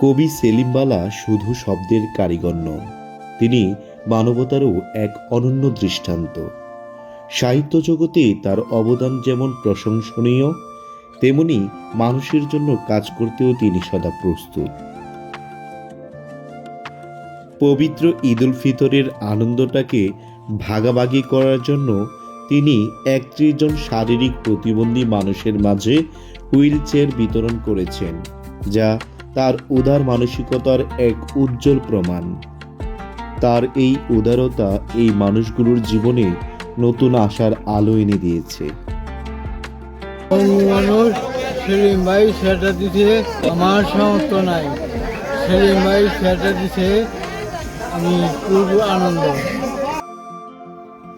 কবি সেলিমবালা শুধু শব্দের কারিগর নন, তিনি মানবতারও এক অনন্য দৃষ্টান্ত। সাহিত্য জগতে তার অবদান যেমন প্রশংসনীয়, তেমনি মানুষের জন্য কাজ করতেও তিনি সদা প্রস্তুত। পবিত্র ঈদুল ফিতরের আনন্দটাকে ভাগাভাগি করার জন্য তিনি একত্রিশ জন শারীরিক প্রতিবন্ধী মানুষের মাঝে হুইল চেয়ার বিতরণ করেছেন, যা তার উদার মানসিকতার এক উজ্জ্বল প্রমাণ। তার এই উদারতা এই মানুষগুলোর জীবনে নতুন আশার আলো এনে দিয়েছে। মানুষ সেলিম ভাই সেটা দিছে আমার সমর্থ নাই। সেলিম ভাই সেটা দিছে আমি খুব আনন্দ।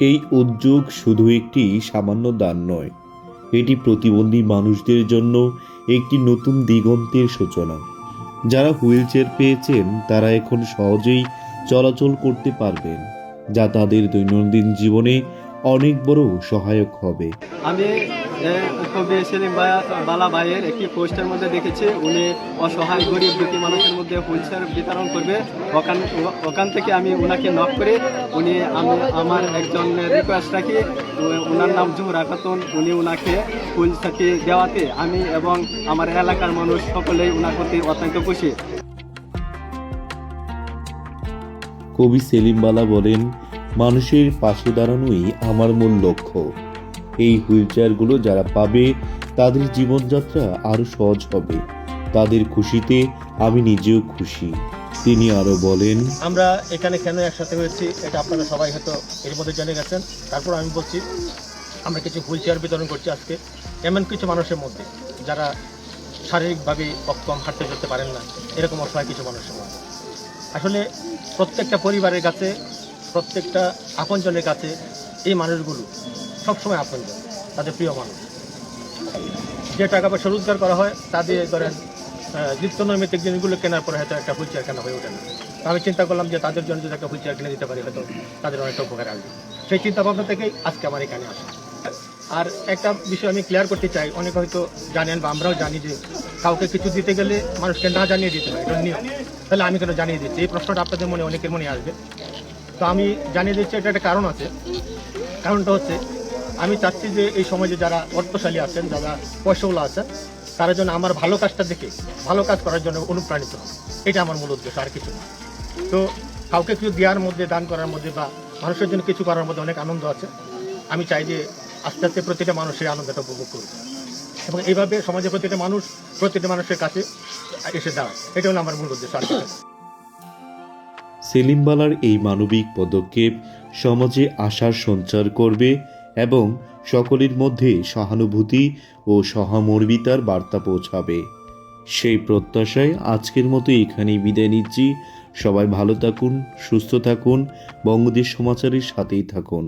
এই উদ্যোগ শুধু একটি সামান্য দান নয় এটি প্রতিবন্ধী মানুষদের জন্য একটি নতুন দিগন্তের সূচনা। যারা হুইল চেয়ার পেয়েছেন তারা এখন সহজেই চলাচল করতে পারবেন যা তাদের দৈনন্দিন জীবনে অনেক বড় সহায়ক হবে। আমি কবি সেলিম বালা ভাইয়ের একটি পোস্টের মধ্যে দেখেছি। উনি অসহায় গরিব দুঃখী মানুষের মধ্যে হুইলচেয়ার বিতরণ করবে। ওখান ওখান থেকে আমি ওনাকে নক করে। উনি আমি আমার একজন রিকোয়েস্ট রাখি। ওনার নাম জোহরা খাতুন উনি ওনাকে হুইলচেয়ারটি দেওয়াতে আমি এবং আমার এলাকার মানুষ সকলেই ওনার প্রতি অত্যন্ত খুশি। কবি সেলিম বালা বলেন মানুষের পাশে দাঁড়ানোই আমার মূল লক্ষ্য। এই হুইলচেয়ারগুলো যারা পাবে, তাদের জীবনযাত্রা আরও সহজ হবে। তাদের খুশিতে আমি নিজেও খুশি। তিনি আরও বলেন, আমরা এখানে কেন একসাথে হয়েছি, এটা আপনারা সবাই হয়তো এর মধ্যে জেনে গেছেন। তারপর আমি বলছি, আমরা কিছু হুইল চেয়ার বিতরণ করছি আজকে, এমন কিছু মানুষের মধ্যে, যারা শারীরিকভাবে অক্ষম, হাঁটতে চলতে পারেন না, এরকম অসহায় কিছু মানুষের মধ্যে। আসলে প্রত্যেকটা পরিবারের কাছে প্রত্যেকটা আপনজনের কাছে এই মানুষগুলো সবসময় আপনজন তাদের প্রিয় মানুষ। যে টাকা পয়সা রোজগার করা হয় তা দিয়ে ধরেন আহ, নিত্য নৈমিত্তিক জিনিসগুলো কেনার পরে হয়তো একটা হুইল চেয়ার কেনা হয়ে ওঠে না। আমি চিন্তা করলাম যে তাদের জন্য যদি একটা হুইল চেয়ার কিনে দিতে পারি হয়তো তাদের অনেকটা উপকার আসবে। সেই চিন্তা ভাবনা থেকেই আজকে আমার এখানে আসা। আর একটা বিষয় আমি ক্লিয়ার করতে চাই অনেক হয়তো জানেন বা আমরাও জানি যে কাউকে কিছু দিতে গেলে মানুষকে না জানিয়ে দিতে হয় এটা নিয়ম। তাহলে আমি কেন জানিয়ে দিচ্ছি? এই প্রশ্নটা আপনাদের মনে অনেকের মনে আসবে। তো আমি জানিয়ে দিচ্ছি, এটা একটা কারণ আছে। কারণটা হচ্ছে, আমি চাচ্ছি যে এই সমাজে যারা অর্থশালী আছেন, যারা পয়সাওয়ালা আছেন, তারা যেন আমার ভালো কাজটা দেখে, ভালো কাজ করার জন্য অনুপ্রাণিত হয় এটা আমার মূল উদ্দেশ্য, আর কিছু না। তো কাউকে কিছু দেওয়ার মধ্যে, দান করার মধ্যে বা মানুষের জন্য কিছু করার মধ্যে অনেক আনন্দ আছে। আমি চাই যে আস্তে আস্তে প্রতিটা মানুষ সেই আনন্দটা উপভোগ করুক। এবং এইভাবে সমাজের প্রতিটা মানুষ প্রতিটা মানুষের কাছে এসে দাঁড়ায় এটা হলো আমার মূল উদ্দেশ্য, আর কিছু। সেলিমবালার এই মানবিক পদক্ষেপ সমাজে আশার সঞ্চার করবে এবং সকলের মধ্যে সহানুভূতি ও সহমর্মিতার বার্তা পৌঁছাবে। সেই প্রত্যাশায় আজকের মতো এখানেই বিদায় নিচ্ছি। সবাই ভালো থাকুন, সুস্থ থাকুন, বঙ্গদেশ সমাচারের সাথেই থাকুন।